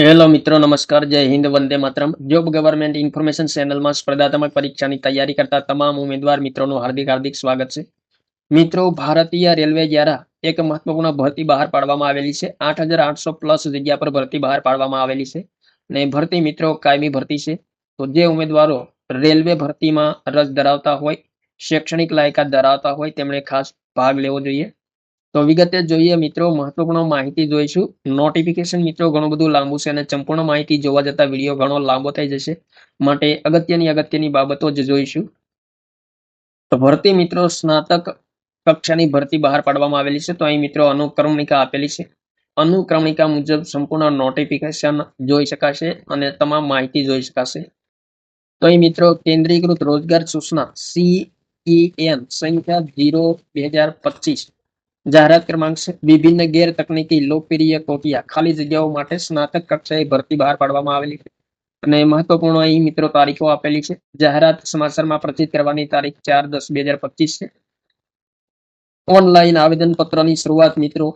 Hello મિત્રો, નમસ્કાર, જય હિન્દ, વંદે માતરમ. જોબ ગવર્મેન્ટ ઇન્ફોર્મેશન ચેનલમાં સ્પર્ધાત્મક પરીક્ષાની તૈયારી કરતા તમામ ઉમેદવાર મિત્રોનું હાર્દિક હાર્દિક સ્વાગત છે. મિત્રો, ભારતીય રેલવે દ્વારા એક મહત્વપૂર્ણ ભરતી બહાર પાડવામાં આવેલી છે. આઠ હજાર આઠસો પ્લસ જગ્યા પર ભરતી બહાર પાડવામાં આવેલી છે અને ભરતી મિત્રો કાયમી ભરતી છે. તો જે ઉમેદવારો રેલવે ભરતીમાં રસ ધરાવતા હોય, શૈક્ષણિક લાયકાત ધરાવતા હોય, તેમણે ખાસ ભાગ લેવો જોઈએ. તો વિગતે જોઈએ મિત્રો, મહત્વપૂર્ણ માહિતી જોઈશું. નોટિફિકેશન મિત્રો ઘણું બધું લાંબુ છે અને સંપૂર્ણ માહિતી જોવા જતા વીડિયો ઘણો લાંબો થઈ જશે. માટે અગત્યની અગત્યની બાબતો જ જોઈશું. તો ભરતી મિત્રો, સ્નાતક કક્ષાની ભરતી બહાર પાડવામાં આવેલી છે. તો અહીં મિત્રો અનુક્રમણિકા આપેલી છે. અનુક્રમણિકા મુજબ સંપૂર્ણ નોટિફિકેશન જોઈ શકાશે અને તમામ માહિતી જોઈ શકાશે. તો અહીં મિત્રો, કેન્દ્રીયકૃત રોજગાર સૂચના સીઈએન સંખ્યા જીરો બે હજાર પચીસ. જાહેરાત ક્રમાંક છે. વિભિન્ન ગેર તકનીકી લોકપ્રિય કોટિયા. ખાલી જગ્યાઓ માટે સ્નાતક કક્ષાએ ભરતી બહાર પાડવામાં આવેલી છે. અને મહત્વપૂર્ણ અહીં મિત્રો તારીખો આપેલી છે. જાહેરાત સમાચારમાં પ્રચલિત કરવાની તારીખ ચાર દસ બે હજાર પચીસ છે. ઓનલાઈન આવેદન પત્રની શરૂઆત મિત્રો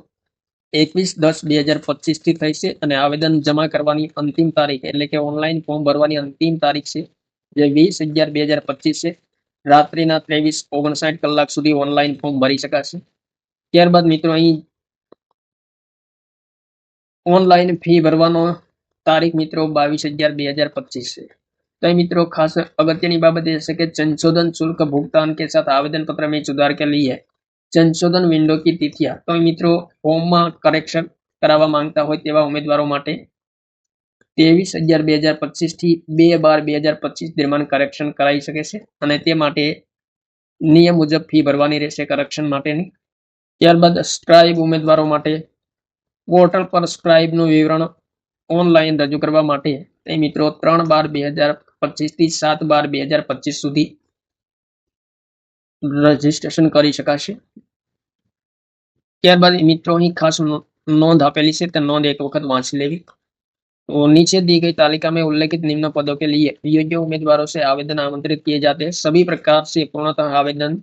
એકવીસ દસ બે હજાર પચીસથી થઈ છે અને આવેદન જમા કરવાની અંતિમ તારીખ એટલે કે ઓનલાઈન ફોર્મ ભરવાની અંતિમ તારીખ છે. જે વીસ અગિયાર બે હજાર પચીસ છે. રાત્રિના ત્રેવીસ ઓગણસાઠ કલાક સુધી ઓનલાઈન ફોર્મ ભરી શકાશે. ત્યારબાદ મિત્રો અહીં ઓનલાઈન ફી ભરવાનો તારીખ મિત્રો બાવીસ અગિયાર બે હજાર પચીસ છે તો અહીં મિત્રો ખાસ અગત્યની બાબત એ છે કે संशोधन शुल्क भुगतान के साथ आवेदन पत्र में सुधार के लिए સંશોધન વિન્ડો કી તિથિયા તો અહીં મિત્રો ફોર્મમાં કરેક્શન કરાવવા માંગતા હોય તેવા ઉમેદવારો માટે ત્રેવીસ અગિયાર બે હજાર પચીસ થી બે બાર બે હજાર પચીસ દરમિયાન કરેક્શન કરાવી શકે છે અને તે માટે નિયમ મુજબ ફી ભરવાની રહેશે કરેક્શન માટેની ત્યારબાદ સ્ક્રાઇબ ઉમેદવારો માટે પોર્ટલ પર સ્ક્રાઇબનું વિવરણ ઓનલાઈન રજૂ કરવા માટે તે મિત્રો ત્રણ બાર બે હજાર પચીસ થી સાત બાર બે હજાર પચીસ સુધી રજીસ્ટ્રેશન કરી શકાશે ત્યારબાદ મિત્રો અહીં ખાસ નો- નોંધ આપેલી છે તે નોંધ એક વખત વાંચી લેવી तो नीचे दी गई तालिका में उल्लेखित निम्न पदों के लिए योग्य उम्मीदवारों से आवेदन आमंत्रित किए जाते हैं सभी प्रकार से पूर्णतः आवेदन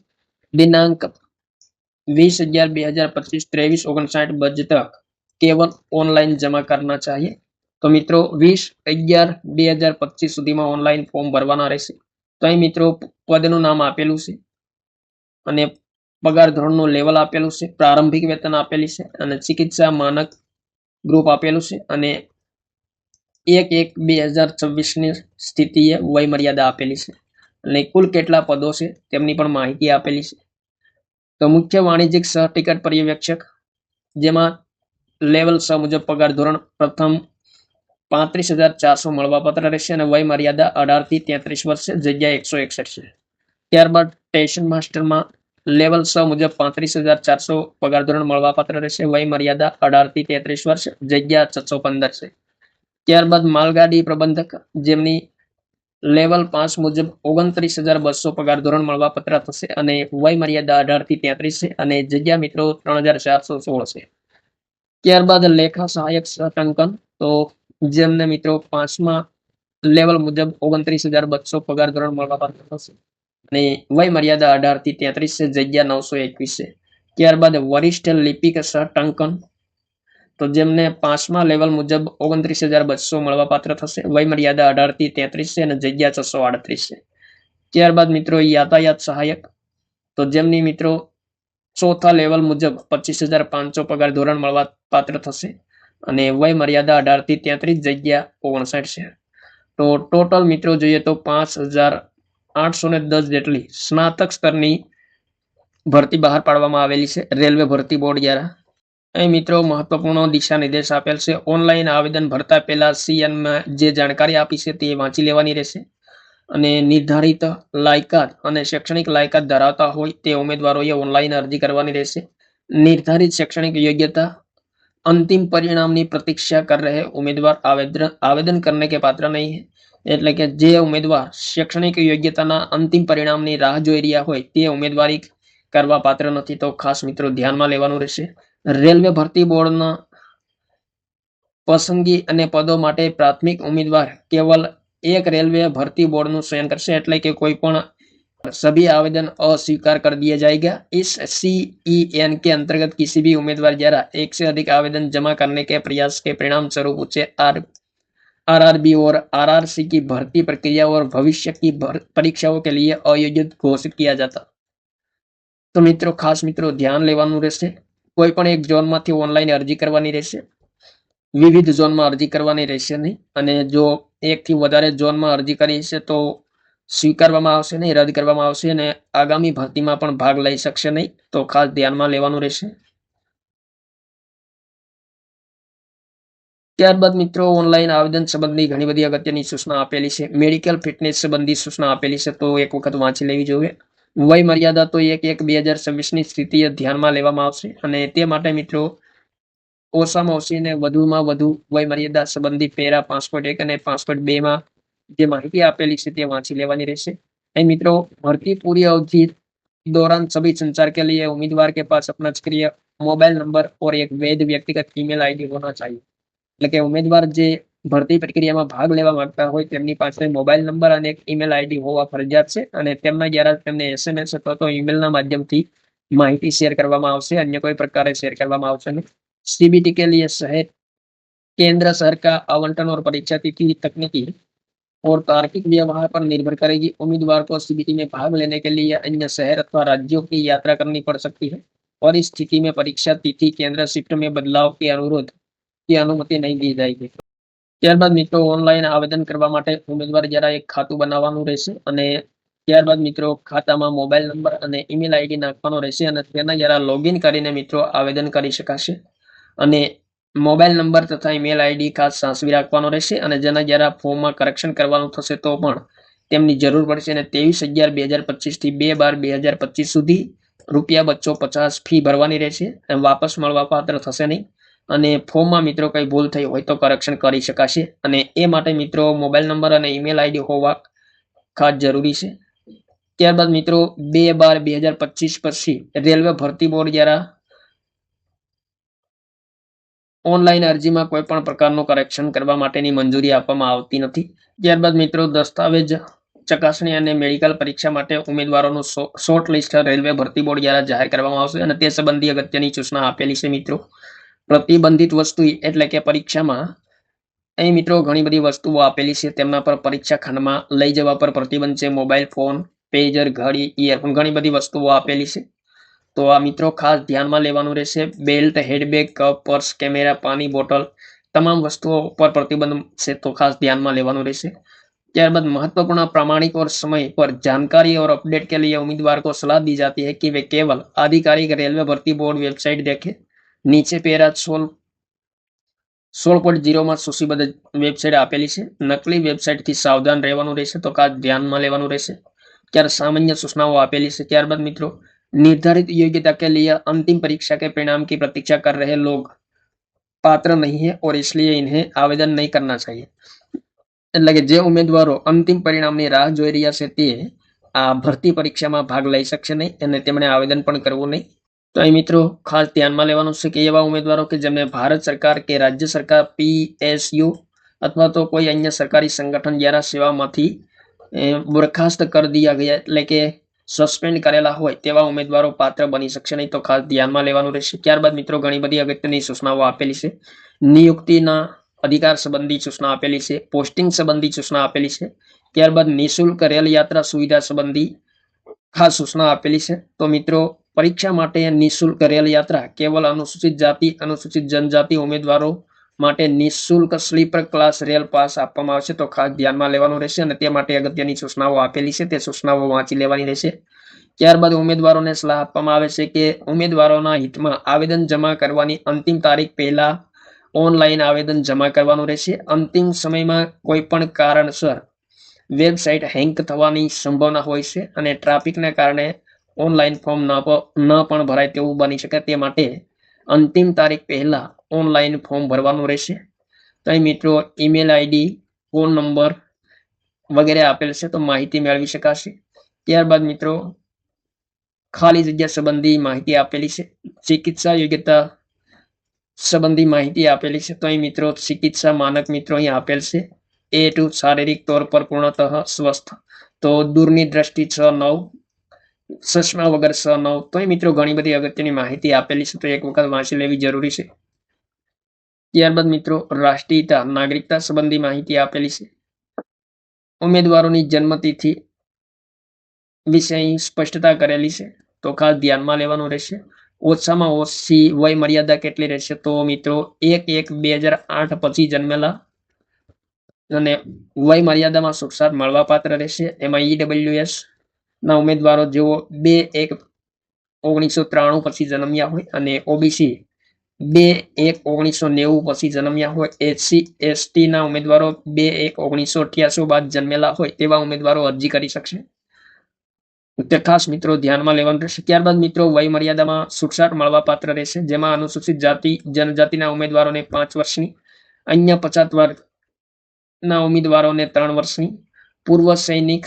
दिनांक बीस हजार बे हजार पच्चीस ત્રેવીસ ઓગણસાઠ બજ તક કેવલ ઓનલાઈન જમા કરના चाहिए તો મિત્રો વીસ અગિયાર બે હજાર પચીસ સુધીમાં ઓનલાઈન ફોર્મ ભરવાના રહેશે તો અહીં મિત્રો પદનું નામ આપેલું છે અને પગાર ધોરણનું લેવલ આપેલું છે પ્રારંભિક વેતન આપેલી છે અને ચિકિત્સા માનક ગ્રુપ આપેલું છે અને એક એક બે હજાર છવ્વીસની સ્થિતિએ વય મર્યાદા આપેલી છે અને કુલ કેટલા પદો છે તેમની પણ માહિતી આપેલી છે તો મુખ્ય વાણિજ્યિક સહ ટિકટ પર્યવેક્ષક જેમાં લેવલ છ મુજબ પગાર ધોરણ પ્રથમ પાંત્રીસ હજાર ચારસો મળવાપત્ર રહેશે અને વય મર્યાદા અઢારથી તેત્રીસ વર્ષ જગ્યા એકસો એકસઠ છે. ત્યારબાદ સ્ટેશન માસ્ટરમાં લેવલ છ મુજબ પાંત્રીસ હજાર ચારસો પગાર ધોરણ મળવાપાત્ર રહેશે, વય મર્યાદા અઢારથી તેત્રીસ વર્ષ જગ્યા છસો પંદર છે. ત્યારબાદ માલગાડી પ્રબંધક, જેમની લેવલ પાંચ મુજબ ઓગણત્રીસ હજાર બસો પગાર ધોરણ મળવાપત્ર થશે અને વય મર્યાદા અઢારથી તેત્રીસ છે અને જગ્યા મિત્રો ત્રણ હજાર ચારસો સોળ છે. ત્યારબાદ લેખા સહાયક ટંકન તો જેમને મિત્રો પાંચમા લેવલ મુજબ ઓગણત્રીસ હજાર બસો પગાર ધોરણ મળવા પત્ર થશે અને વય મર્યાદા અઢારથી તેત્રીસ છે, જગ્યા નવસો એકવીસ છે. ત્યારબાદ વરિષ્ઠ લિપિક સહટંકન તો જેમને પાંચમા લેવલ મુજબ ઓગણત્રીસ હજાર બસો મળવાપાત્ર થશે. વય મર્યાદા અઢારથી તેત્રીસ છે અને જગ્યા છસો આડત્રીસ છે. ત્યારબાદ મિત્રો યાતાયાત સહાયક. તો જેમની મિત્રો ચોથા લેવલ મુજબ પચીસ હજાર પાંચસો પગાર ધોરણ મળવા પાત્ર થશે અને વય મર્યાદા અઢારથી તેત્રીસ જગ્યા ઓગણસાઠ છે. તો ટોટલ મિત્રો જોઈએ તો પાંચ હજાર આઠસો ને દસ જેટલી સ્નાતક સ્તરની ભરતી બહાર પાડવામાં આવેલી છે. રેલવે ભરતી બોર્ડ દ્વારા. અહીં મિત્રો મહત્વપૂર્ણ દિશા નિર્દેશ આપેલ છે. ઓનલાઈન આવેદન ભરતા પહેલાં સીએનમાં જે જાણકારી આપી છે તે વાંચી લેવાની રહેશે અને નિર્ધારિત લાયકાત અને શૈક્ષણિક લાયકાત ધરાવતા હોય તે ઉમેદવારોએ ઓનલાઈન અરજી કરવાની રહેશે. નિર્ધારિત શૈક્ષણિક યોગ્યતા અંતિમ પરિણામની પ્રતીક્ષા કર રહે ઉમેદવાર આવેદન આવેદન કરને કે પાત્ર નહીં એટલે કે જે ઉમેદવાર શૈક્ષણિક યોગ્યતાના અંતિમ પરિણામની રાહ જોઈ રહ્યા હોય તે ઉમેદવારી કરવા પાત્ર નથી તો ખાસ મિત્રો ધ્યાનમાં લેવાનું રહેશે. રેલવે ભરતી બોર્ડના પસંદગી અને પદો માટે પ્રાથમિક ઉમેદવાર કેવલ એક રેલવે भर्ती बोर्ड નું ચયન કરશે એટલે કે કોઈ પણ सभी आवेदन अस्वीकार कर दिया जाएगा इस सीईएन के अंतर्गत किसी भी उम्मीदवार द्वारा एक से अधिक आवेदन जमा करने के प्रयास के परिणाम स्वरूप उसे आर आरआरबी और आरआरसी की भर्ती प्रक्रिया और भविष्य की भर- परीक्षाओं के लिए आयोजित घोषित किया जाता તો મિત્રો ખાસ મિત્રો ધ્યાન લેવાનું રહેશે કોઈ પણ એક ઝોનમાંથી ઓનલાઈન અરજી કરવાની રહેશે. વિવિધ ઝોનમાં અરજી કરવાની રહેશે નહીં. અને જો એકથી વધારે ઝોનમાં અરજી કરી છે તો સ્વીકારવામાં આવશે નહીં, રદ કરવામાં આવશે અને આગામી ભરતીમાં પણ ભાગ લઈ શકશે નહીં. તો ખાસ ધ્યાનમાં લેવાનું રહેશે. ત્યારબાદ મિત્રો, ઓનલાઈન આવેદન સંબંધી ઘણી બધી અગત્યની સૂચના આપેલી છે. મેડિકલ ફિટનેસ સંબંધી સૂચના આપેલી છે, તો એક વખત વાંચી લેવી જોઈએ. વય મર્યાદા તો એક એક બે હજાર છવ્વીસની સ્થિતિએ ધ્યાનમાં લેવામાં આવશે અને તે માટે મિત્રો ઓછામાં ઓછી અને વધુમાં વધુ વય મર્યાદા સંબંધી પેરા પાંચ પોઈન્ટ એક અને પાંચ પોઈન્ટ બે માં જે માહિતી આપેલી છે તે વાંચી લેવાની રહેશે અહીં મિત્રો ભરતી पूरी अवधि दौरान सभी संचार के लिए उम्मीदवार के पास अपना सक्रिय मोबाइल नंबर और एक वैध व्यक्तिगत ईमेल आईडी होना चाहिए એટલે કે ઉમેદવાર જે ભરતી પ્રક્રિયામાં ભાગ લેવા માંગતા હોય તેમની પાસે મોબાઈલ નંબર અને એક ઈમેલ આઈડી હોવા ફરજિયાત છે અને તેમના દ્વારા તેમને એસએમએસ અથવા તો ઈમેલના માધ્યમથી માહિતી શેર કરવામાં આવશે અન્ય કોઈ પ્રકારે શેર કરવામાં આવશે નહીં सीबीटी के लिए शहर केंद्र शहर का आवंटन और परीक्षा तिथि तकनीकी और तार्किक व्यवहार पर निर्भर करेगी उम्मीदवार को सीबीटी में भाग लेने के लिए अन्य शहर अथवा राज्यों की यात्रा करनी पड़ सकती है और इस स्थिति में परीक्षा तिथि केंद्र शिफ्ट में बदलाव के अनुरोध की अनुमति नहीं दी जाएगी ત્યારબાદ મિત્રો ઓનલાઈન આવેદન કરવા માટે ઉમેદવાર જરા એક ખાતું બનાવવાનું રહેશે અને ત્યારબાદ મિત્રો ખાતામાં મોબાઈલ નંબર અને ઈમેલ આઈડી નાખવાનો રહેશે અને તેના જરા લોગિન કરીને મિત્રો આવેદન કરી શકાશે. અને મોબાઈલ નંબર તથા ઈમેલ આઈડી ખાસ સાચવી રાખવાનો રહેશે અને જેના જરા ફોર્મમાં કરેક્શન કરવાનું થશે તો પણ તેમની જરૂર પડશે અને ત્રેવીસ અગિયાર બે હજાર પચીસથી બે બાર બે હજાર પચીસ સુધી રૂપિયા બચ્ચો પચાસ ફી ભરવાની રહેશે અને વાપસ મળવા પાત્ર થશે નહીં. અને ફોર્મમાં મિત્રો કંઈ ભૂલ થઈ હોય તો કરેક્શન કરી શકાશે. અને એ માટે મિત્રો મોબાઈલ નંબર અને ઈમેલ આઈડી હોવા ખાસ જરૂરી છે. ત્યારબાદ મિત્રો બે બાર બે હજાર પચીસ પછી રેલવે ભરતી બોર્ડ દ્વારા ઓનલાઈન અરજીમાં કોઈ પણ પ્રકારનું કરેક્શન કરવા માટેની મંજૂરી આપવામાં આવતી નથી. ત્યારબાદ મિત્રો દસ્તાવેજ ચકાસણી અને મેડિકલ પરીક્ષા માટે ઉમેદવારોનું શોર્ટ લિસ્ટ રેલવે ભરતી બોર્ડ દ્વારા જાહેર કરવામાં આવશે અને તે સંબંધી અગત્યની સૂચના આપેલી છે મિત્રો. પ્રતિબંધિત વસ્તુ એટલે કે પરીક્ષામાં અહીં મિત્રો ઘણી બધી વસ્તુઓ આપેલી છે તેમના પર પરીક્ષા ખંડમાં લઈ જવા પર પ્રતિબંધ છે મોબાઈલ ફોન પેજર ઘડી ઇયરફોન ઘણી બધી વસ્તુઓ આપેલી છે તો આ મિત્રો ખાસ ધ્યાનમાં લેવાનું રહેશે belt handbag cup purse camera પાણી બોટલ તમામ વસ્તુઓ પર પ્રતિબંધ છે તો ખાસ ધ્યાનમાં લેવાનું રહેશે ત્યારબાદ महत्वपूर्ण प्रामाणिक और समय पर जानकारी और अपडेट के लिए उम्मीदवार को सलाह दी जाती है कि वे केवल आधिकारिक रेलवे भर्ती बोर्ड वेबसाइट देखें નીચે પેરા સોળ સોળ પોઈન્ટ જીરોમાં સૂચિબદ્ધ વેબસાઇટ આપેલી છે નકલી વેબસાઇટથી સાવધાન રહેવાનું રહેશે તો ખાસ ધ્યાનમાં લેવાનું રહેશે ત્યારે સામાન્ય સૂચનાઓ આપેલી છે ત્યારબાદ મિત્રો निर्धारित योग्यता के लिए अंतिम परीक्षा के परिणाम की प्रतीक्षा कर रहे लोग पात्र नहीं है और इसलिए इन्हें आवेदन नहीं करना चाहिए એટલે કે જે ઉમેદવારો અંતિમ પરિણામની રાહ જોઈ રહ્યા છે તે આ ભરતી પરીક્ષામાં ભાગ લઈ શકશે નહીં અને તેમણે આવેદન પણ કરવું નહીં તો અહીં મિત્રો ખાસ ધ્યાનમાં લેવાનું છે કે એવા ઉમેદવારો કે જેમને ભારત સરકાર કે રાજ્ય સરકાર પીએસયુ અથવા તો કોઈ અન્ય સરકારી સંગઠન દ્વારા સેવામાંથી બરખાસ્ત કરી દીયા ગયા એટલે કે સસ્પેન્ડ કરેલા હોય તેવા ઉમેદવારો પાત્ર બની શકશે નહીં. તો ખાસ ધ્યાનમાં લેવાનું રહેશે. ત્યારબાદ મિત્રો ઘણી બધી અગત્યની સૂચનાઓ આપેલી છે. નિયુક્તિના અધિકાર સંબંધી સૂચના આપેલી છે. પોસ્ટિંગ સંબંધી સૂચના આપેલી છે. ત્યારબાદ નિઃશુલ્ક રેલ યાત્રા સુવિધા સંબંધી ખાસ સૂચના આપેલી છે. તો મિત્રો પરીક્ષા માટે નિઃશુલ્ક રેલ યાત્રા, કેવલ અનુસૂચિત જાતિ, અનુસૂચિત જનજાતિ ઉમેદવારો માટે નિઃશુલ્ક સ્લીપર ક્લાસ રેલ પાસ આપવામાં આવશે. તો ખાસ ધ્યાનમાં લેવાનું રહેશે અને તે માટે અગત્યની સૂચનાઓ આપેલી છે. તે સૂચનાઓ વાંચી લેવાની રહેશે. ત્યારબાદ ઉમેદવારોને સલાહ આપવામાં આવે છે કે ઉમેદવારોના હિતમાં આવેદન જમા કરવાની અંતિમ તારીખ પહેલા ઓનલાઈન આવેદન જમા કરવાનું રહેશે. અંતિમ સમયમાં કોઈ પણ કારણસર વેબસાઇટ હેંગ થવાની સંભાવના હોય છે અને ટ્રાફિકના કારણે ઓનલાઈન ફોર્મ ન પણ ભરાય તેવું બની શકે તે માટે અંતિમ તારીખ પહેલા ઓનલાઈન ફોર્મ ભરવાનું રહેશે. તો મિત્રો ઈમેલ આઈડી ફોન નંબર વગેરે આપેલ છે તો માહિતી મેળવી શકાશે. ત્યારબાદ મિત્રો ખાલી જગ્યા સંબંધી માહિતી આપેલી છે. ચિકિત્સા યોગ્યતા સંબંધી માહિતી આપેલી છે. તો અહીં મિત્રો ચિકિત્સા માનક મિત્રો અહીં આપેલ છે. એ ટુ શારીરિક તौर પર પૂર્ણતઃ સ્વસ્થ. તો દૂરની દ્રષ્ટિ છ નવ ચશ્મા વગર સ નવ તો મિત્રો, ઘણી બધી અગત્યની માહિતી આપેલી છે, તો એક વખત વાંચી લેવી જરૂરી છે. ત્યારબાદ મિત્રો, રાષ્ટ્રીયતા, નાગરિકતા સંબંધી માહિતી આપેલી છે. ઉમેદવારોની જન્મતિથિ વિશે અહીં સ્પષ્ટતા કરેલી છે. તો ખાસ ધ્યાનમાં લેવાનું રહેશે. ઓછામાં ઓછી વય મર્યાદા કેટલી રહેશે? તો મિત્રો, એક એક બે હજાર આઠ પછી જન્મેલા અને વય મર્યાદામાં સુરક્ષાત મળવાપાત્ર રહેશે. એમાં ઈડબ્લ્યુએસ ના ઉમેદવારો જેઓ બે એક ઓગણીસો ત્રાણું પછી જન્મ્યા હોય અને ઓબીસી બે એક ઓગણીસો નેવું પછી જન્મ્યા હોય, એસસી એસટીના ઉમેદવારો બે એક ઓગણીસો અઠ્યાસી બાદ જન્મેલા હોય તેવા ઉમેદવારો અરજી કરી શકશે. તે ખાસ મિત્રો ધ્યાનમાં લેવાનું રહેશે. ત્યારબાદ મિત્રો વય મર્યાદામાં છૂટછાટ મળવા પાત્ર રહેશે, જેમાં અનુસૂચિત જાતિ, જનજાતિના ઉમેદવારોને પાંચ વર્ષની, અન્ય પછાત વર્ગના ઉમેદવારોને ત્રણ વર્ષની, પૂર્વ સૈનિક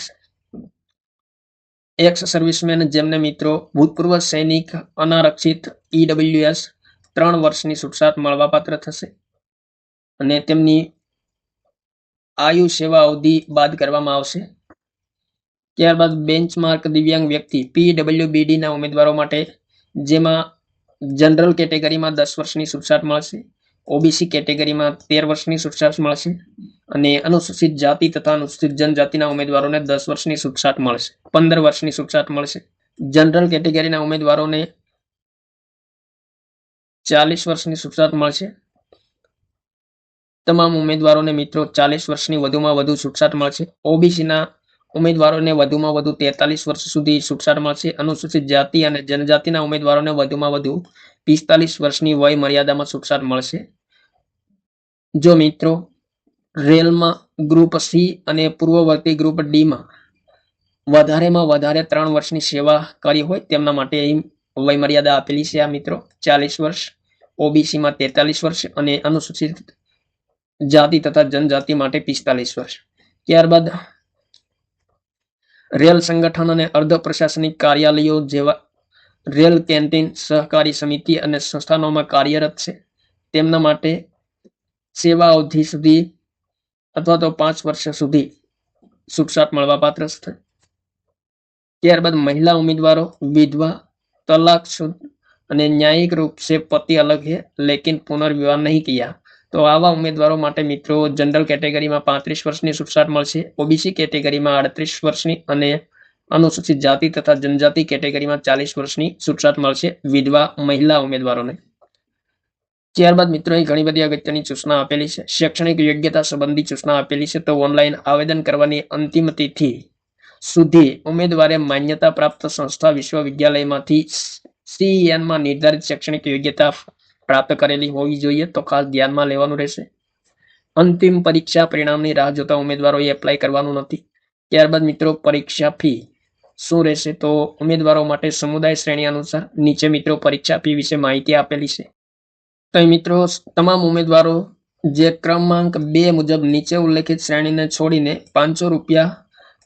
એક્સ સર્વિસમેન જેમને મિત્રો ભૂતપૂર્વ સૈનિક અનારક્ષિત ઈડબ્લ્યુએસ ત્રણ વર્ષની છૂટછાટ મળવાપાત્ર થશે અને તેમની આયુ સેવા અવધિ બાદ કરવામાં આવશે. ત્યારબાદ બેન્ચમાર્ક દિવ્યાંગ વ્યક્તિ પીડબ્લ્યુબીડીના ઉમેદવારો માટે જેમાં જનરલ કેટેગરીમાં દસ વર્ષની છૂટછાટ મળશે. ઓબીસી કેટેગરીમાં તેર વર્ષની છૂટછાટ મળશે અને અનુસૂચિત જાતિ તથા અનુસૂચિત જનજાતિના ઉમેદવારોને દસ વર્ષની છૂટછાટ મળશે, પંદર વર્ષની છૂટછાટ મળશે. જનરલ કેટેગરીના ઉમેદવારોને ચાલીસ વર્ષની છૂટછાટ મળશે. તમામ ઉમેદવારોને મિત્રો ચાલીસ વર્ષની વધુમાં વધુ છૂટછાટ મળશે. ઓબીસીના ઉમેદવારોને વધુમાં વધુ તેતાલીસ વર્ષ સુધી છૂટછાટ મળશે. અનુસૂચિત જાતિ અને જનજાતિના ઉમેદવારોને વધુમાં વધુ પિસ્તાલીસ વર્ષની વય મર્યાદામાં છૂટછાટ મળશે. જો મિત્રો, રેલમાં ગ્રુપ સી અને પૂર્વવર્તી ગ્રુપ ડીમાં વધારેમાં વધારે ત્રણ વર્ષની સેવા કરી હોય, તેમના માટે અહીં વય મર્યાદા આપેલી છે આ મિત્રો. ચાલીસ વર્ષ ઓબીસીમાં તેતાલીસ વર્ષ અને અનુસૂચિત જાતિ તથા જનજાતિ માટે પિસ્તાલીસ વર્ષ. ત્યારબાદ રેલ સંગઠન અને અર્ધ પ્રશાસનિક કાર્યાલયો જેવા રેલ કેન્ટીન સહકારી સમિતિ અને સંસ્થાનોમાં કાર્યરત છે. તેમના માટે સેવા અવધિ સુધી અથવા તો પાંચ વર્ષ સુધી છૂટછાટ મળવાપાત્ર છે ત્યારબાદ મહિલા ઉમેદવારો, વિધવા તલાક અને ન્યાયિક રૂપ સે પતિ અલગ હે, લેકિન પુનર્વિવાહ નહીં કિયા. તો આવા ઉમેદવારો માટે મિત્રો જનરલ કેટેગરીમાં પાંત્રીસ વર્ષની છૂટછાટ મળશે. ઓબીસી કેટેગરીમાં અડત્રીસ વર્ષની અને અનુસૂચિત જાતિ તથા જનજાતિ કેટેગરીમાં ચાલીસ વર્ષની છૂટછાટ મળશે વિધવા મહિલા ઉમેદવારોને. ત્યારબાદ મિત્રોએ ઘણી બધી અગત્યની સૂચના આપેલી છે. શૈક્ષણિક યોગ્યતા સંબંધી સૂચના આપેલી છે. તો ઓનલાઈન આવેદન કરવાની અંતિમ તિથિ સુધી ઉમેદવારે માન્યતા પ્રાપ્ત સંસ્થા વિશ્વવિદ્યાલયમાંથી સીઈએનમાં નિર્ધારિત શૈક્ષણિક યોગ્યતા પ્રાપ્ત કરેલી હોવી જોઈએ તો ખાસ ધ્યાનમાં લેવાનું રહેશે. અંતિમ પરીક્ષા પરિણામની રાહ જોતા ઉમેદવારોએ એપ્લાય કરવાનું નથી. ત્યારબાદ મિત્રો, પરીક્ષા ફી શું રહેશે? તો ઉમેદવારો માટે સમુદાય શ્રેણી અનુસાર નીચે મિત્રો, પરીક્ષા ફી વિશે માહિતી આપેલી છે. તો મિત્રો, તમામ ઉમેદવારો જે ક્રમાંક બે મુજબ નીચે ઉલ્લેખિત શ્રેણીને છોડીને પાંચસો રૂપિયા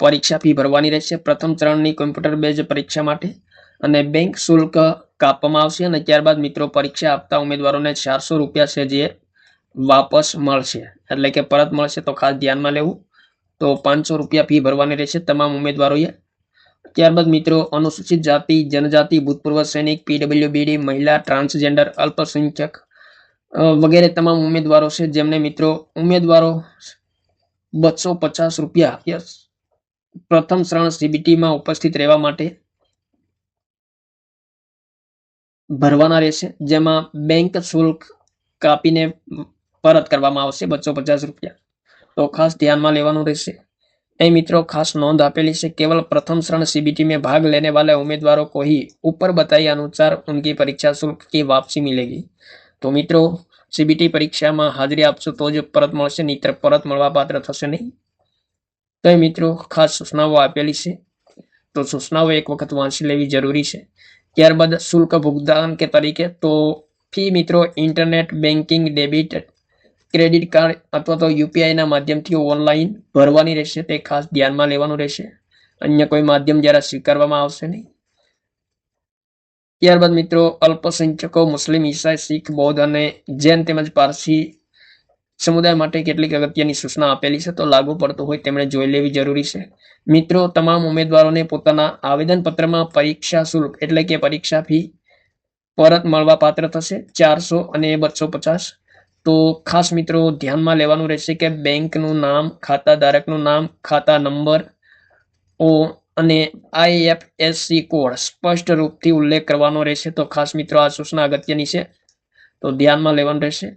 પરીક્ષા ફી ભરવાની રહેશે. પ્રથમ ચરણની કોમ્પ્યુટર બેઝ પરીક્ષા માટે અને બેંક શુલ્ક કાપવામાં આવશે અને ત્યારબાદ મિત્રો પરીક્ષા આપતા ઉમેદવારોને ચારસો રૂપિયા છે જે વાપસ મળશે. એટલે કે પરત મળશે તો ખાસ ધ્યાનમાં લેવું. તો પાંચસો રૂપિયા ફી ભરવાની રહેશે તમામ ઉમેદવારોએ. ત્યારબાદ મિત્રો અનુસૂચિત જાતિ, જનજાતિ, ભૂતપૂર્વ સૈનિક, પીડબ્લ્યુબીડી, મહિલા, ટ્રાન્સજેન્ડર, અલ્પસંખ્યક વગેરે તમામ ઉમેદવારો છે જેમને મિત્રો ઉમેદવારો બસો પચાસ રૂપિયા, યસ, પ્રથમ શ્રણ સીબીટીમાં ઉપસ્થિત રહેવા માટે ભરવાના રહેશે જેમાં બેંક શુલ્ક કાપીને પરત કરવામાં આવશે બસો પચાસ રૂપિયા તો ખાસ ધ્યાનમાં લેવાનું રહેશે એ મિત્રો ખાસ નોંધ આપેલી છે केवल प्रथम शरण सीबीटी में भाग लेने वाले उम्मीदवारों को ही ऊपर बताए अनुसार उनकी परीक्षा शुल्क की वापसी मिलेगी તો મિત્રો સીબીટી પરીક્ષામાં હાજરી આપશો તો જ પરત મળશે નહીતર પરત મળવા પાત્ર થશે નહીં તો મિત્રો ખાસ સૂચનાઓ આપેલી છે તો સૂચનાઓ એક વખત વાંચી લેવી જરૂરી છે ત્યારબાદ શુલ્ક ભુગતાન કે તરીકે તો ફી મિત્રો internet banking debit, credit card અથવા તો યુપીઆઈના માધ્યમથી ઓનલાઈન ભરવાની રહેશે તે ખાસ ધ્યાનમાં લેવાનું રહેશે. અન્ય કોઈ માધ્યમ દ્વારા સ્વીકારવામાં આવશે નહીં. ત્યારબાદ મિત્રો અલ્પસંખ્યકો, મુસ્લિમ, ઈસાઈ, શીખ, બૌદ્ધ અને જૈન તેમજ પારસી સમુદાય માટે કેટલીક અગત્યની સૂચના આપેલી છે, તો લાગુ પડતું હોય તેમણે જોઈ લેવી જરૂરી છે. મિત્રો, તમામ ઉમેદવારોને પોતાના આવેદન પત્રમાં પરીક્ષા શુલ્ક એટલે કે પરીક્ષા ફી પરત મળવા પાત્ર થશે, ચારસો અને બસો પચાસ. તો ખાસ મિત્રો, ધ્યાનમાં લેવાનું રહેશે કે બેંકનું નામ ખાતા ધારકનું નામ, ખાતા નંબર, ઓ અને આઈએફએસસી કોડ સ્પષ્ટ રૂપથી ઉલ્લેખ કરવાનો રહેશે. તો ખાસ મિત્રો, આ સૂચના અગત્યની છે. તો ધ્યાનમાં લેવાનું રહેશે.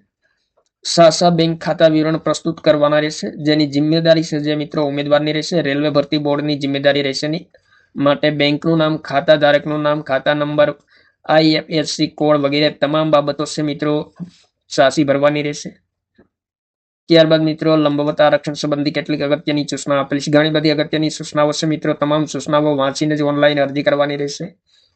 સાસા બેંક ખાતા વિવરણ પ્રસ્તુત કરવાના રહેશે. જેની જિમ્મેદારી છે, જે મિત્રો ઉમેદવારની રહેશે, રેલવે ભરતી બોર્ડની જિમ્મેદારી રહેશે નહીં માટે બેંકનું નામ, ખાતા ધારકનું નામ, ખાતા નંબર આઈએફએસસી કોડ વગેરે તમામ બાબતો છે મિત્રો સાસી ભરવાની રહેશે. ત્યારબાદ મિત્રો લંબવત આરક્ષણ સંબંધી કેટલીક અગત્યની સૂચના આપેલી છે. ઘણી બધી અગત્યની સૂચનાઓ છે મિત્રો. તમામ સૂચનાઓ વાંચીને જ ઓનલાઈન અરજી કરવાની રહેશે.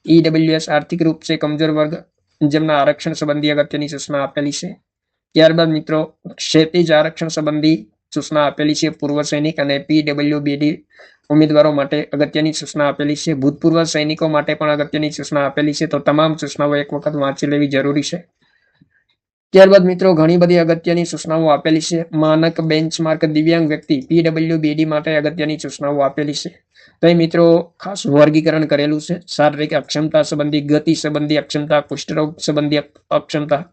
ઈડબ્લ્યુએસ આર્થિક રૂપ છે, કમજોર વર્ગ જેમના આરક્ષણ સંબંધી અગત્યની સૂચના આપેલી છે. ત્યારબાદ મિત્રો ક્ષેતિજ આરક્ષણ સંબંધી સૂચના આપેલી છે પૂર્વ સૈનિક અને પીડબ્લ્યુબીડી ઉમેદવારો માટે અગત્યની સૂચના આપેલી છે. ભૂતપૂર્વ સૈનિકો માટે પણ અગત્યની સૂચના આપેલી છે. તો તમામ સૂચનાઓ એક વખત વાંચી લેવી જરૂરી છે. ત્યારબાદ મિત્રો, ઘણી બધી અગત્યની સૂચનાઓ આપેલી છે. માનક બેન્ચમાર્ક દિવ્યાંગ વ્યક્તિ પીડબ્લ્યુબીડી માટે અગત્યની સૂચનાઓ આપેલી છે. તો એ મિત્રો ખાસ વર્ગીકરણ કરેલું છે. શારીરિક અક્ષમતા સંબંધી, ગતિ સંબંધી અક્ષમતા કુષ્ઠરોગ સંબંધી અક્ષમતા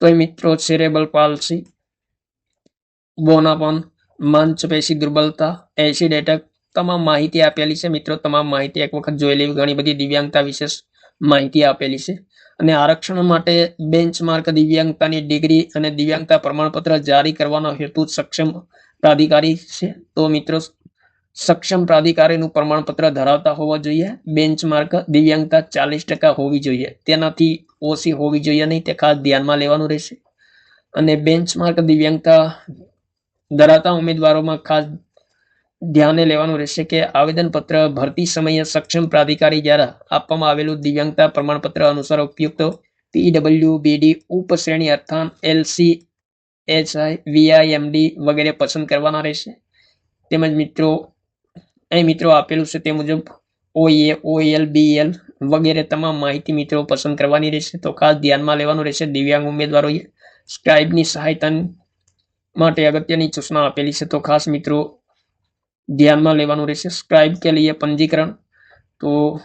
તો મિત્રો સેરેબલ પાલસી બોનાપન મંચપેશી દુર્બલતા એસિડ એટેક તમામ માહિતી આપેલી છે મિત્રો. તમામ માહિતી એક વખત જોઈ લેવી. ઘણી બધી દિવ્યાંગતા વિશેષ માહિતી આપેલી છે. અને આરક્ષણ માટે બેન્ચમાર્ક દિવ્યાંગતાની ડિગ્રી અને દિવ્યાંગતા પ્રમાણપત્ર જારી કરવાનો હેતુ સક્ષમ પ્રાધિકારી છે. તો મિત્રો સક્ષમ પ્રાધિકારીનું પ્રમાણપત્ર ધરાવતા હોવા જોઈએ. બેન્ચમાર્ક દિવ્યાંગતા ચાલીસ ટકા હોવી જોઈએ. તેનાથી ઓછી હોવી જોઈએ નહીં, તે ખાસ ધ્યાનમાં લેવાનું રહેશે. અને બેન્ચમાર્ક દિવ્યાંગતા ધરાવતા ઉમેદવારોમાં ખાસ ધ્યાને લેવાનું રહેશે કે આવેદનપત્ર ભરતી સમયે સક્ષમ પ્રાધિકારી દ્વારા આપવામાં આવેલું દિવ્યાંગતા પ્રમાણપત્ર અનુસાર ઉપયુક્ત પીડબલ્યુ બીડી ઉપશ્રેણી અર્થાન એલસી એચઆઈ વીઆઈએમડી વગેરે પસંદ કરવાના રહેશે. તેમજ મિત્રો અહીં મિત્રો, આપેલું છે તે મુજબ ઓએ ઓએલ બીએલ વગેરે તમામ માહિતી મિત્રો પસંદ કરવાની રહેશે. તો ખાસ ધ્યાનમાં લેવાનું રહેશે, દિવ્યાંગ ઉમેદવારોએ સ્ક્રાઇબની સહાયતા માટે અગત્યની સૂચના આપેલી છે. તો ખાસ મિત્રો, ધ્યાનમાં લેવાનું રહેશે, સ્ક્રાઇબ કે લીએ પંજીકરણ. તો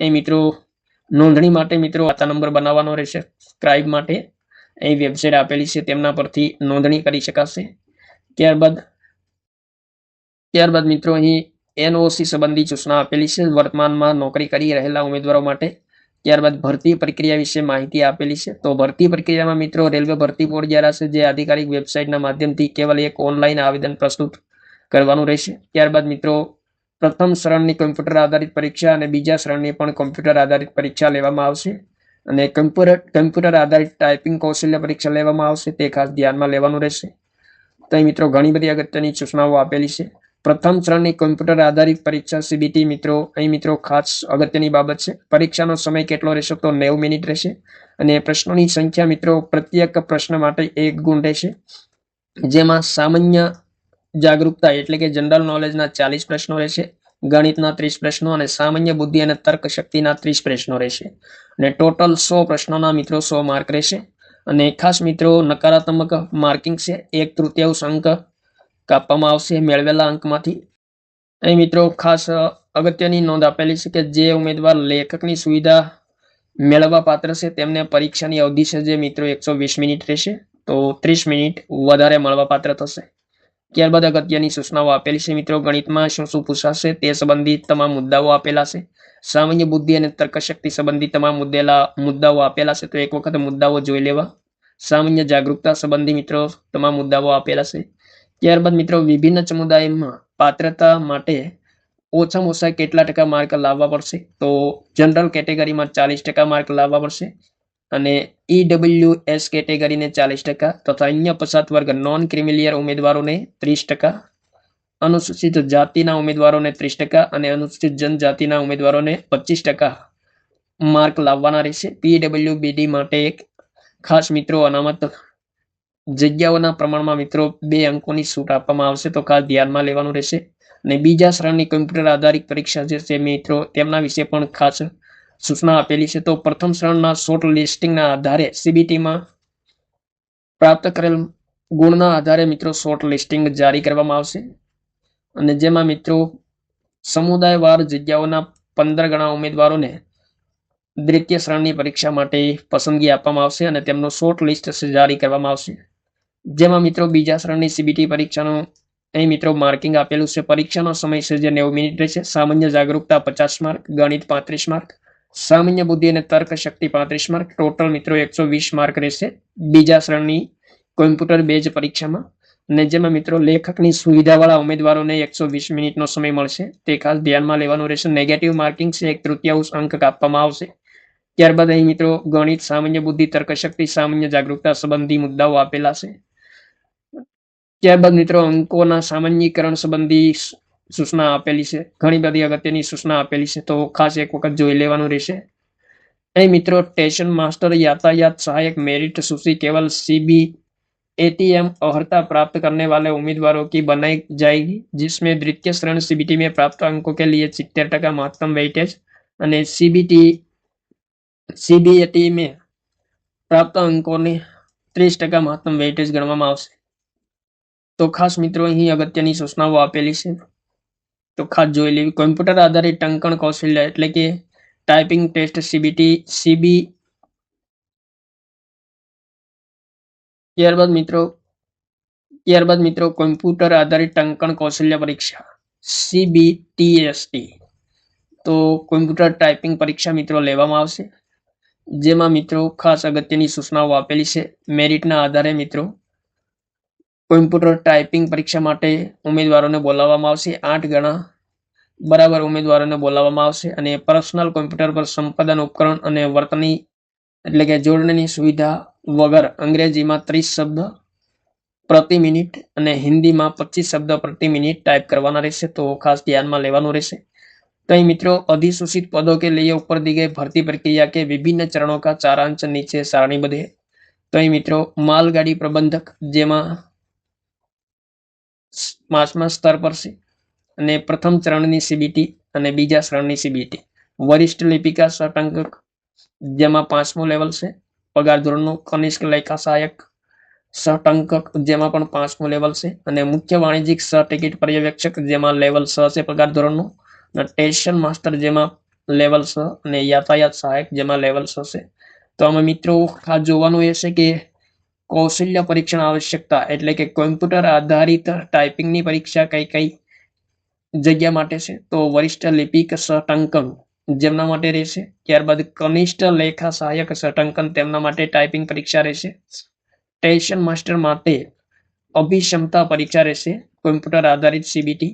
એ મિત્રો, નોંધણી માટે મિત્રો આતા નંબર બનાવવાનો રહેશે. સ્ક્રાઇબ માટે અહીં વેબસાઇટ આપેલી છે, તેમના પરથી નોંધણી કરી શકાશે. ત્યારબાદ ત્યારબાદ મિત્રો અહીં એનઓસી સંબંધી સૂચના આપેલી છે. વર્તમાનમાં નોકરી કરી રહેલા ઉમેદવારો માટે ત્યારબાદ ભરતી પ્રક્રિયા વિશે માહિતી આપેલી છે. તો ભરતી પ્રક્રિયામાં મિત્રો રેલવે ભરતી બોર્ડ દ્વારા છે જે આધિકારિક વેબસાઇટના માધ્યમથી કેવલ એક ઓનલાઈન આવેદન પ્રસ્તુત કરવાનું રહેશે. ત્યારબાદ મિત્રો પ્રથમ શરણની કમ્પ્યુટર આધારિત પરીક્ષા અને બીજા શરણની પણ કમ્પ્યુટર આધારિત પરીક્ષા લેવામાં આવશે અને કમ્પ્યુટર કમ્પ્યુટર આધારિત ટાઈપિંગ કૌશલ્ય પરીક્ષા લેવામાં આવશે. તે ખાસ ધ્યાનમાં લેવાનું રહેશે. તો મિત્રો ઘણી બધી અગત્યની સૂચનાઓ આપેલી છે. પ્રથમ શ્રેણની કોમ્પ્યુટર આધારિત પરીક્ષા સીબીટી મિત્રો, અહીં મિત્રો ખાસ અગત્યની બાબત છે. પરીક્ષાનો સમય કેટલો રહેશે તો નેવું મિનિટ રહેશે અને પ્રશ્નોની સંખ્યા મિત્રો પ્રત્યેક પ્રશ્ન માટે એક ગુણ રહેશે. જેમાં સામાન્ય જાગૃતતા એટલે કે જનરલ નોલેજના ચાલીસ પ્રશ્નો રહેશે, ગણિતના ત્રીસ પ્રશ્નો અને સામાન્ય બુદ્ધિ અને તર્ક શક્તિના ત્રીસ પ્રશ્નો રહેશે. અને ટોટલ સો પ્રશ્નોના મિત્રો સો માર્ક રહેશે. અને ખાસ મિત્રો નકારાત્મક માર્કિંગ છે, એક તૃતીયાંશ અંક કાપવામાં આવશે મેળવેલા અંકમાંથી. અહીં મિત્રો ખાસ અગત્યની નોંધ આપેલી છે કે જે ઉમેદવાર લેખકની સુવિધા મેળવવા પાત્ર છે, તેમને પરીક્ષાની અવધિ છે જે મિત્રો એકસો વીસ મિનિટ રહેશે. તો ત્રીસ મિનિટ વધારે મળવા પાત્ર થશે. ત્યારબાદ અગત્યની સૂચનાઓ આપેલી છે મિત્રો, ગણિતમાં શું શું પૂછાશે તે સંબંધિત તમામ મુદ્દાઓ આપેલા છે. સામાન્ય બુદ્ધિ અને તર્કશક્તિ સંબંધી તમામ મુદ્દેલા, મુદ્દાઓ આપેલા છે, તો એક વખત મુદ્દાઓ જોઈ લેવા. સામાન્ય જાગૃતતા સંબંધી મિત્રો તમામ મુદ્દાઓ આપેલા છે. ત્યારબાદ મિત્રો વિભિન્ન સમુદાયમાં પાત્રતા માટે ઓછામાં ઓછા કેટલા ટકા માર્ક લાવવા પડશે? તો જનરલ કેટેગરીમાં ચાલીસ ટકા માર્ક લાવવા પડશે અને ઈડબલ્યુ એસ કેટેગરીને ચાલીસ ટકા તથા અન્ય પછાત વર્ગ નોન ક્રિમિલિયર ઉમેદવારોને ત્રીસ ટકા, અનુસૂચિત જાતિના ઉમેદવારોને ત્રીસ ટકા અને અનુસૂચિત જનજાતિના ઉમેદવારોને પચીસ ટકા માર્ક લાવવાના રહેશે. પીડબ્લ્યુ બીડી માટે એક ખાસ મિત્રો અનામત જગ્યાઓના પ્રમાણમાં મિત્રો બે અંકોની છૂટ આપવામાં આવશે તો ખાસ ધ્યાનમાં લેવાનું રહેશે. અને બીજા શ્રેણની કમ્પ્યુટર આધારિત પરીક્ષા જે છે મિત્રો, તેમના વિશે પણ ખાસ સૂચના આપેલી છે. તો પ્રથમ શ્રેણના શોર્ટ લિસ્ટિંગના આધારે સીબીટીમાં પ્રાપ્ત કરેલ ગુણના આધારે મિત્રો શોર્ટ લિસ્ટિંગ જારી કરવામાં આવશે. અને જેમાં મિત્રો સમુદાયવાર જગ્યાઓના પંદર ગણા ઉમેદવારોને દ્વિતીય શ્રેણીની પરીક્ષા માટે પસંદગી આપવામાં આવશે અને તેમનો શોર્ટ લિસ્ટ જારી કરવામાં આવશે. જેમાં મિત્રો બીજા શ્રેણીની સીબીટી પરીક્ષાનું અહીં મિત્રો માર્કિંગ આપેલું છે. પરીક્ષાનો સમય છે જે નેવું મિનિટ રહેશે. સામાન્ય જાગરૂકતા પચાસ માર્ક ગણિત પાંત્રીસ માર્ક સામાન્ય બુદ્ધિ અને તર્ક શક્તિ પાંત્રીસ માર્ક ટોટલ મિત્રો એકસો વીસ માર્ક રહેશે. બીજા શ્રેણી કોમ્પ્યુટર બેઝ પરીક્ષામાં અને જેમાં મિત્રો લેખકની સુવિધાવાળા ઉમેદવારોને એકસો વીસ મિનિટનો સમય મળશે. તે ખાસ ધ્યાનમાં લેવાનું રહેશે. નેગેટિવ માર્કિંગ છે. એક તૃતીયાંશ અંક કાપવામાં આવશે. ત્યારબાદ અહીં મિત્રો ગણિત, સામાન્ય બુદ્ધિ તર્કશક્તિ સામાન્ય જાગૃતતા સંબંધી મુદ્દાઓ આપેલા છે. ત્યારબાદ મિત્રો અંકોના સામાન્યકરણ સંબંધી સૂચના આપેલી છે ઘણી બધી અગત્યની સૂચના આપેલી છે તો ખાસ એક વખત જોઈ લેવાનું રહેશે અહીં મિત્રો स्टेशन मास्टर यातायात सहायक मेरिट सूची केवल सीबी एटीएम अर्हता प्राप्त करने वाले उम्मीदवारों की बनाई जाएगी जिसमें द्वितीय श्रेणी सीबीटी में प्राप्त अंकों के लिए सितर टका महत्तम वेटेज અને સીબીટી સીબીએટી में પ્રાપ્ત અંકોને ત્રીસ ટકા મહત્તમ વેટેજ ગણવામાં આવશે તો ખાસ મિત્રો, અહીં અગત્યની સૂચનાઓ આપેલી છે. તો ખાસ જોઈ લેવી, કોમ્પ્યુટર આધારિત ટંકણ કૌશલ્ય એટલે કે ટાઈપિંગ ટેસ્ટ સીબીટી, સીબી ત્યારબાદ મિત્રો ત્યારબાદ મિત્રો, કોમ્પ્યુટર આધારિત ટંકણ કૌશલ્ય પરીક્ષા, સીબીટીએસટી. તો કોમ્પ્યુટર ટાઈપિંગ પરીક્ષા મિત્રો લેવામાં આવશે. જેમાં મિત્રો ખાસ અગત્યની સૂચનાઓ આપેલી છે. મેરિટના આધારે મિત્રો કોમ્પ્યુટર ટાઈપિંગ પરીક્ષા માટે ઉમેદવારોને બોલાવવામાં આવશે. આઠ ગણા બરાબર ઉમેદવારોને બોલાવવામાં આવશે અને પર્સનલ કોમ્પ્યુટર પર સંપાદન ઉપકરણ અને વર્તની એટલે કે જોડણીની સુવિધા વગર અંગ્રેજીમાં ત્રીસ શબ્દ પ્રતિ મિનિટ અને હિન્દીમાં પચીસ શબ્દ પ્રતિ મિનિટ ટાઈપ કરવાના રહેશે. તો ખાસ ધ્યાનમાં લેવાનું રહેશે. तो મિત્રો अधिसूचित પદો કે લઈએ ઉપર दी गई भर्ती प्रक्रिया के विभिन्न चरणों का चारांश नीचे सारणीबद्ध है तो मित्रों मालगाड़ी प्रबंधक जेमा પાંચમા સ્તર પર છે. અને પ્રથમ ચરણની સીબીટી અને બીજા ચરણની સીબીટી વરિષ્ઠ લિપિકા સટંકક જેમાં પાંચમું લેવલ છે. પગાર ધોરણનું કનિષ્ક લેખા સહાયક સટંકક જેમાં પણ પાંચમું લેવલ છે. અને મુખ્ય વાણિજ્યિક સહ ટિકિટ પર્યવેક્ષક, જેમાં લેવલ છ છે પગાર ધોરણનું. અને ટેશન માસ્ટર જેમાં લેવલ છ. અને યાતાયાત સહાયક, જેમાં લેવલ છ છે. તો આમાં મિત્રો, ખાસ જોવાનું એ છે કે કૌશલ્ય પરીક્ષણ આવશ્યકતા એટલે કે કોમ્પ્યુટર આધારિત ટાઈપિંગની પરીક્ષા કઈ કઈ જગ્યા માટે છે? તો વરિષ્ઠ લિપિક સટંકન જેમના માટે રહેશે. ત્યારબાદ કનિષ્ઠ લેખા સહાયક સટંકન તેમના માટે ટાઈપિંગ પરીક્ષા રહેશે. સ્ટેશન માસ્ટર માટે અભિક્ષમતા પરીક્ષા રહેશે કોમ્પ્યુટર આધારિત સીબીટી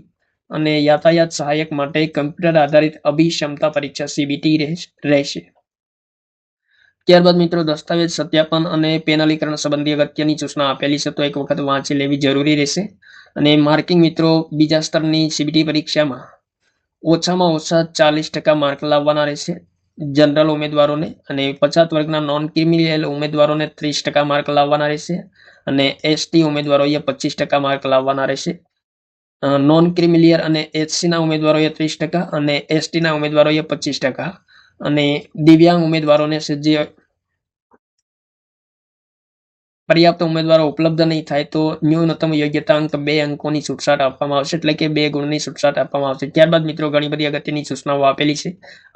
અને યાતાયાત સહાયક માટે કમ્પ્યુટર આધારિત અભિક્ષમતા પરીક્ષા સીબીટી રહેશે. ત્યારબાદ મિત્રો દસ્તાવેજ, સત્યાપન અને પેનલીકરણ સંબંધી અગત્યની સૂચના આપેલી છે, તો એક વખત વાંચી લેવી જરૂરી રહેશે. અને માર્કિંગ મિત્રો, બીજા સ્તરની સીબીટી પરીક્ષામાં ઓછામાં ઓછા ચાલીસ ટકા માર્ક લાવવાના રહેશે જનરલ ઉમેદવારોને અને પછાત વર્ગના નોન ક્રિમિનલ ઉમેદવારોને ત્રીસ ટકા માર્ક લાવવાના રહેશે અને એસટી ઉમેદવારોએ પચીસ ટકા માર્ક લાવવાના રહેશે. નોન ક્રિમિલિયર અને એચસીના ઉમેદવારોએ ત્રીસ ટકા અને એસટીના ઉમેદવારોએ પચીસ ટકા. અને દિવ્યાંગ ઉમેદવારોને જે પર્યાપ્ત ઉમેદવારો ઉપલબ્ધ નહીં થાય તો ન્યૂનતમ યોગ્યતા અંક બે અંકોની છૂટછાટ આપવામાં આવશે. એટલે કે બે ગુણની છૂટછાટ આપવામાં આવશે. ત્યારબાદ મિત્રો ઘણી બધી અગત્યની સૂચનાઓ આપેલી છે.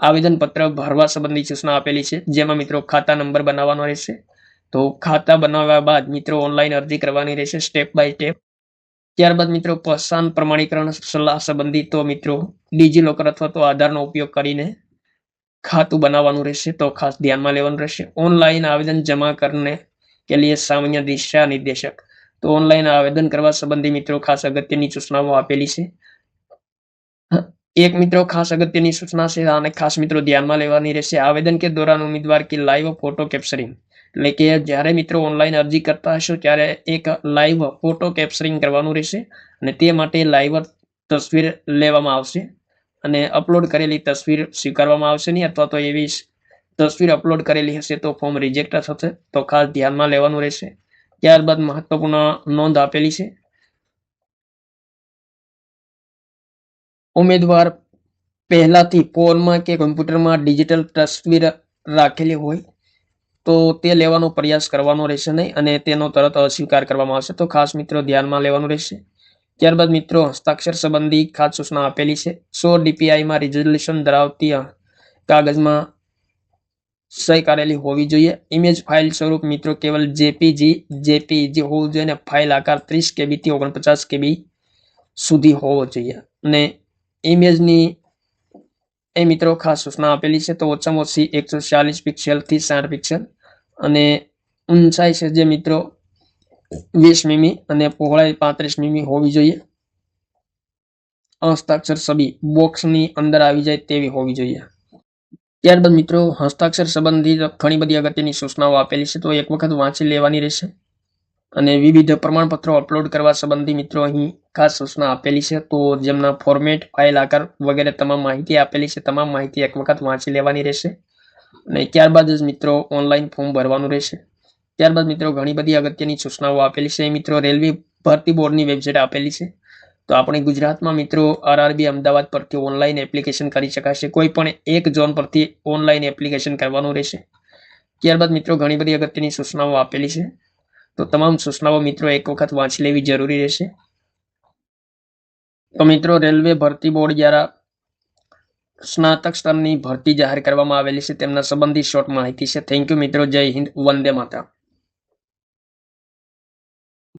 આવેદનપત્ર ભરવા સંબંધી સૂચના આપેલી છે. જેમાં મિત્રો ખાતા નંબર બનાવવાનો રહેશે. તો ખાતા બનાવ્યા બાદ મિત્રો ઓનલાઈન અરજી કરવાની રહેશે સ્ટેપ બાય સ્ટેપ. ત્યારબાદ મિત્રો પસંદ પ્રમાણીકરણ સલાહ સંબંધી તો મિત્રો ડિજીલોકર અથવા તો આધારનો ઉપયોગ કરીને ખાતું બનાવવાનું રહેશે તો ખાસ ધ્યાનમાં લેવાનું રહેશે. ઓનલાઈન આવેદન જમા કરને કે લીએ સામાન્ય દિશા નિર્દેશક. તો ઓનલાઈન આવેદન કરવા સંબંધી મિત્રો ખાસ અગત્યની સૂચનાઓ આપેલી છે. એક મિત્રો ખાસ અગત્યની સૂચના છે અને ખાસ મિત્રો ધ્યાનમાં લેવાની રહેશે. આવેદન કે દોરાન ઉમેદવાર કે લાઈવ ફોટો કેપ્ચરિંગ એટલે કે જ્યારે મિત્રો ઓનલાઈન અરજી કરતા હશો ત્યારે એક લાઈવ ફોટો કેપ્ચરિંગ કરવાનું રહેશે અને તે માટે લાઈવ તસવીર લેવામાં આવશે. અને અપલોડ કરેલી તસવીર સ્વીકારવામાં આવશે નહીં અથવા તો એવી તસવીર અપલોડ કરેલી હશે તો ફોર્મ રિજેક્ટ થશે. તો ખાસ ધ્યાનમાં લેવાનું રહેશે. ત્યારબાદ મહત્વપૂર્ણ નોંધ આપેલી છે. ઉમેદવાર પહેલાથી ફોનમાં કે કમ્પ્યુટરમાં ડિજિટલ તસવીર રાખેલી હોય તો તે લેવાનો પ્રયાસ કરવાનો રહેશે નહીં અને તેનો તરત અસ્વીકાર કરવામાં આવશે. તો ખાસ મિત્રો ધ્યાનમાં લેવાનું રહેશે. ત્યારબાદ મિત્રો, હસ્તાક્ષર સંબંધી ખાસ સૂચના આપેલી છે. સો ડીપીઆઈમાં રિઝોલ્યુશન ધરાવતી કાગળમાં સહી કરેલી હોવી જોઈએ. ઇમેજ ફાઇલ સ્વરૂપ મિત્રો, કેવલ જેપીજી જેપીજી હોવું જોઈએ અને ફાઇલ આકાર ત્રીસ કેબીથી ઓગણપચાસ કેબી સુધી હોવો જોઈએ. અને ઇમેજની એ મિત્રો ખાસ સૂચના આપેલી છે તો ઓછામાં ઓછી એકસો ચાલીસ પિક્સેલથી સાઠ પિક્સેલ અને ઊંચાઈ છે જે મિત્રો વીસ મીમી અને પહોળાઈ પાંત્રીસ મીમી હોવી જોઈએ. હસ્તાક્ષર સબી બોક્સની અંદર આવી જાય તેવી હોવી જોઈએ. ત્યારબાદ મિત્રો, હસ્તાક્ષર સંબંધિત ઘણી બધી અગત્યની સૂચનાઓ આપેલી છે, તો એક વખત વાંચી લેવાની રહેશે. અને વિવિધ પ્રમાણપત્રો અપલોડ કરવા સંબંધી મિત્રો અહીં ખાસ સૂચના આપેલી છે, તો જેમના ફોર્મેટ, ફાઇલ, આકાર વગેરે તમામ માહિતી આપેલી છે, તમામ માહિતી એક વખત વાંચી લેવાની રહેશે. અને ત્યારબાદ જ મિત્રો, ઓનલાઈન ફોર્મ ભરવાનું રહેશે. ત્યારબાદ મિત્રો ઘણી બધી અગત્યની સૂચનાઓ આપેલી છે. મિત્રો, રેલવે ભરતી બોર્ડની વેબસાઇટ આપેલી છે. તો આપણે ગુજરાતમાં મિત્રો આરઆરબી અમદાવાદ પરથી ઓનલાઈન એપ્લિકેશન કરી શકાશે. કોઈ પણ એક ઝોન પરથી ઓનલાઈન એપ્લિકેશન કરવાનું રહેશે. ત્યારબાદ મિત્રો ઘણી બધી અગત્યની સૂચનાઓ આપેલી છે. તો તમામ સૂચનાઓ મિત્રો એક વખત વાંચી લેવી જરૂરી રહેશે. તો મિત્રો, રેલવે ભરતી બોર્ડ દ્વારા સ્નાતક સ્તરની ભરતી જાહેર કરવામાં આવેલી છે. તેમના સંબંધિત શોર્ટ માહિતી છે. થેન્ક યુ મિત્રો. જય હિન્દ. વંદે માતા